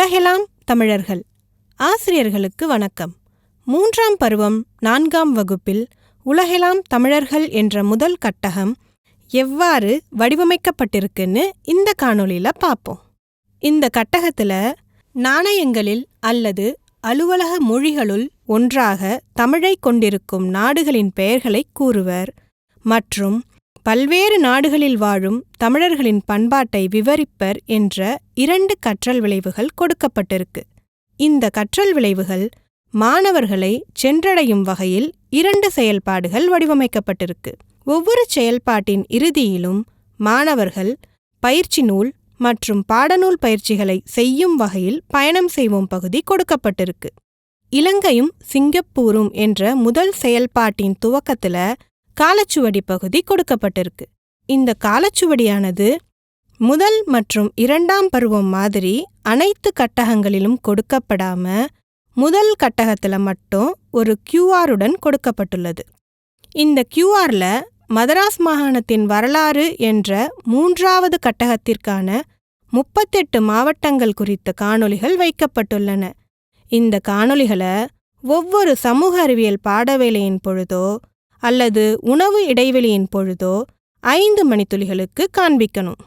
உலகெலாம் தமிழர்கள். ஆசிரியர்களுக்கு வணக்கம். மூன்றாம் பருவம் நான்காம் வகுப்பில் உலகெலாம் தமிழர்கள் என்ற முதல் கட்டகம் எவ்வாறு வடிவமைக்கப்பட்டிருக்குன்னு இந்த காணொளியில பார்ப்போம் இந்த கட்டகத்துல நாணயங்களில் அல்லது அலுவலக மொழிகளுள் ஒன்றாக தமிழை கொண்டிருக்கும் நாடுகளின் பெயர்களை கூறுவர் மற்றும் பல்வேறு நாடுகளில் வாழும் தமிழர்களின் பண்பாட்டை விவரிப்பர் என்ற இரண்டு கற்றல் விளைவுகள் கொடுக்கப்பட்டிருக்கு. இந்த கற்றல் விளைவுகள் மாணவர்களை சென்றடையும் வகையில் இரண்டு செயல்பாடுகள் வடிவமைக்கப்பட்டிருக்கு. ஒவ்வொரு செயல்பாட்டின் இறுதியிலும் மாணவர்கள் பயிற்சி நூல் மற்றும் பாடநூல் பயிற்சிகளை செய்யும் வகையில் பயணம் செய்வோம் பகுதி கொடுக்கப்பட்டிருக்கு. இலங்கையும் சிங்கப்பூரும் என்ற முதல் செயல்பாட்டின் துவக்கத்துல காலச்சுவடி பகுதி கொடுக்கப்பட்டிருக்கு. இந்த காலச்சுவடியானது முதல் மற்றும் இரண்டாம் பருவம் மாதிரி அனைத்து கட்டகங்களிலும் கொடுக்கப்படாம முதல் கட்டகத்துல மட்டும் ஒரு கியூஆருடன் கொடுக்கப்பட்டுள்ளது. இந்த கியூஆர்ல மதராஸ் மாகாணத்தின் வரலாறு என்ற மூன்றாவது கட்டகத்திற்கான முப்பத்தெட்டு மாவட்டங்கள் குறித்த காணொளிகள் வைக்கப்பட்டுள்ளன. இந்த காணொளிகளை ஒவ்வொரு சமூக அறிவியல் பாடவேளையின் பொழுதோ அல்லது உணவு இடைவெளியின் பொழுதோ ஐந்து மணித்துளிகளுக்கு காண்பிக்கணும்.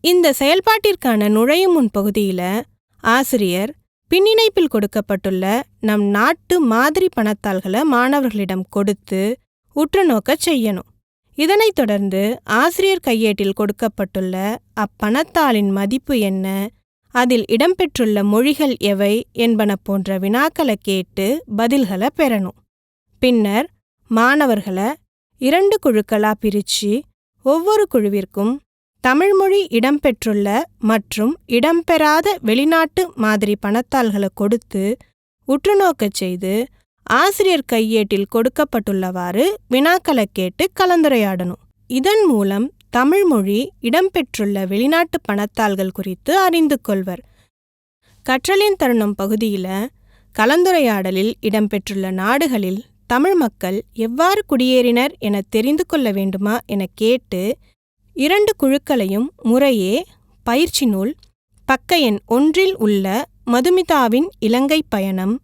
இந்த செயல்பாட்டிற்கான நுழையும் முன் பகுதியில ஆசிரியர் பின்னிணைப்பில் கொடுக்கப்பட்டுள்ள நம் நாட்டு மாதிரி பணத்தாள்களை மாணவர்களிடம் கொடுத்து உற்று நோக்கச் செய்யணும். இதனைத் தொடர்ந்து ஆசிரியர் கையேட்டில் கொடுக்கப்பட்டுள்ள அப்பணத்தாளின் மதிப்பு என்ன அதில் இடம்பெற்றுள்ள மொழிகள் எவை என்பன போன்ற வினாக்களை கேட்டு பதில்களை பெறணும். பின்னர் மாணவர்களை இரண்டு குழுக்களா பிரிச்சு ஒவ்வொரு குழுவிற்கும் தமிழ்மொழி இடம்பெற்றுள்ள மற்றும் இடம்பெறாத வெளிநாட்டு மாதிரி பணத்தாள்களை கொடுத்து உற்றுநோக்கச் செய்து ஆசிரியர் கையேட்டில் கொடுக்கப்பட்டுள்ளவாறு வினாக்களை கேட்டு கலந்துரையாடணும். இதன் மூலம் தமிழ்மொழி இடம்பெற்றுள்ள வெளிநாட்டு பணத்தாள்கள் குறித்து அறிந்து கொள்வர். கற்றலின் தருணம் பகுதியில கலந்துரையாடலில் இடம்பெற்றுள்ள நாடுகளில் தமிழ் மக்கள் எவ்வாறு குடியேறினர் என தெரிந்து கொள்ள வேண்டுமா என கேட்டு இரண்டு குழுக்களையும் முறையே பயிற்சி நூல் பக்க எண் ஒன்றில் உள்ள மதுமிதாவின் இலங்கை பயணம்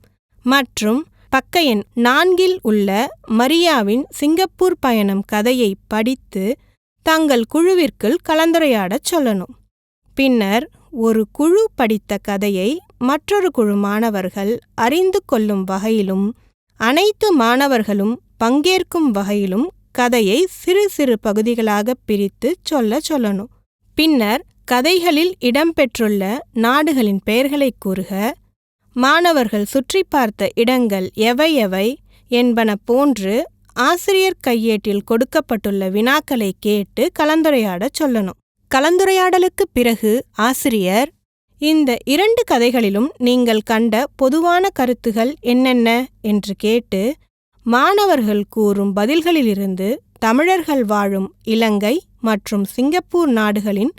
மற்றும் பக்க எண் நான்கில் உள்ள மரியாவின் சிங்கப்பூர் பயணம் கதையை படித்து தங்கள் குழுவிற்குள் கலந்துரையாடச் சொல்லணும். பின்னர் ஒரு குழு படித்த கதையை மற்றொரு குழு மாணவர்கள் அறிந்து கொள்ளும் வகையிலும் அனைத்து மாணவர்களும் பங்கேற்கும் வகையிலும் கதையை சிறு சிறு பகுதிகளாக பிரித்து சொல்ல சொல்லணும். பின்னர் கதைகளில் இடம்பெற்றுள்ள நாடுகளின் பெயர்களை கூறுக. மாணவர்கள் சுற்றி பார்த்த இடங்கள் எவை எவை என்பன போன்று ஆசிரியர் கையேட்டில் கொடுக்கப்பட்டுள்ள வினாக்களை கேட்டு கலந்துரையாடச் சொல்லணும். கலந்துரையாடலுக்கு பிறகு ஆசிரியர் இந்த இரண்டு கதைகளிலும் நீங்கள் கண்ட பொதுவான கருத்துகள் என்னென்ன? என்று கேட்டு மாணவர்கள் கூறும் பதில்களிலிருந்து தமிழர்கள் வாழும் இலங்கை மற்றும் சிங்கப்பூர் நாடுகளின்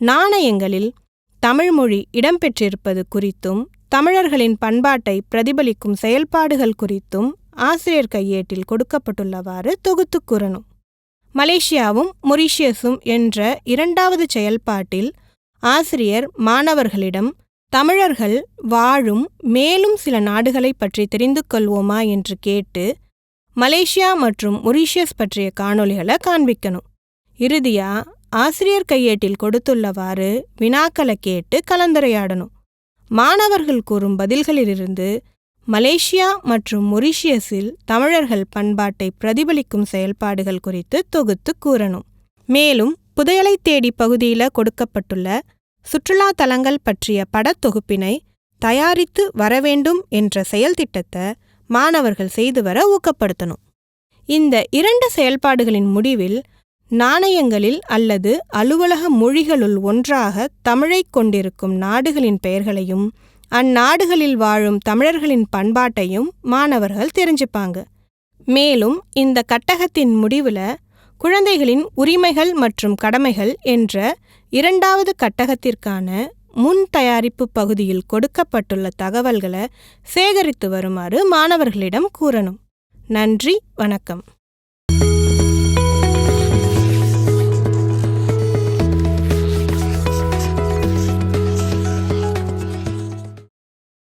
நாணயங்களில் தமிழ்மொழி இடம்பெற்றிருப்பது குறித்தும் தமிழர்களின் பண்பாட்டை பிரதிபலிக்கும் செயல்பாடுகள் குறித்தும் ஆசிரியர் கையேட்டில் கொடுக்கப்பட்டுள்ளவாறு தொகுத்து கூறணும். மலேசியாவும் மொரீஷியஸும் என்ற இரண்டாவது செயல்பாட்டில் ஆசிரியர் மாணவர்களிடம் தமிழர்கள் வாழும் மேலும் சில நாடுகளைப் பற்றி தெரிந்து கொள்வோமா? என்று கேட்டு மலேசியா மற்றும் மொரீஷியஸ் பற்றிய காணொளிகளை காண்பிக்கணும். இறுதியா ஆசிரியர் கையேட்டில் கொடுத்துள்ளவாறு வினாக்களை கேட்டு கலந்துரையாடணும். மாணவர்கள் கூறும் பதில்களிலிருந்து மலேசியா மற்றும் மொரீஷியஸில் தமிழர்கள் பண்பாட்டை பிரதிபலிக்கும் செயல்பாடுகள் குறித்து தொகுத்து கூறணும். மேலும் புதையலை தேடி பகுதியில் கொடுக்கப்பட்டுள்ள சுற்றுலா தலங்கள் பற்றிய படத்தொகுப்பினை தயாரித்து வரவேண்டும் என்ற செயல்திட்டத்தை மாணவர்கள் செய்து வர ஊக்கப்படுத்தணும். இந்த இரண்டு செயல்பாடுகளின் முடிவில் நாணயங்களில் அல்லது அலுவலக மொழிகளுள் ஒன்றாக தமிழைக் கொண்டிருக்கும் நாடுகளின் பெயர்களையும் அந்நாடுகளில் வாழும் தமிழர்களின் பண்பாட்டையும் மாணவர்கள் தெரிஞ்சுப்பாங்க. மேலும் இந்த கட்டகத்தின் முடிவுல குழந்தைகளின் உரிமைகள் மற்றும் கடமைகள் என்ற இரண்டாவது கட்டகத்திற்கான முன் தயாரிப்பு பகுதியில் கொடுக்கப்பட்டுள்ள தகவல்களை சேகரித்து வருமாறு மாணவர்களிடம் கூறணும். நன்றி வணக்கம்.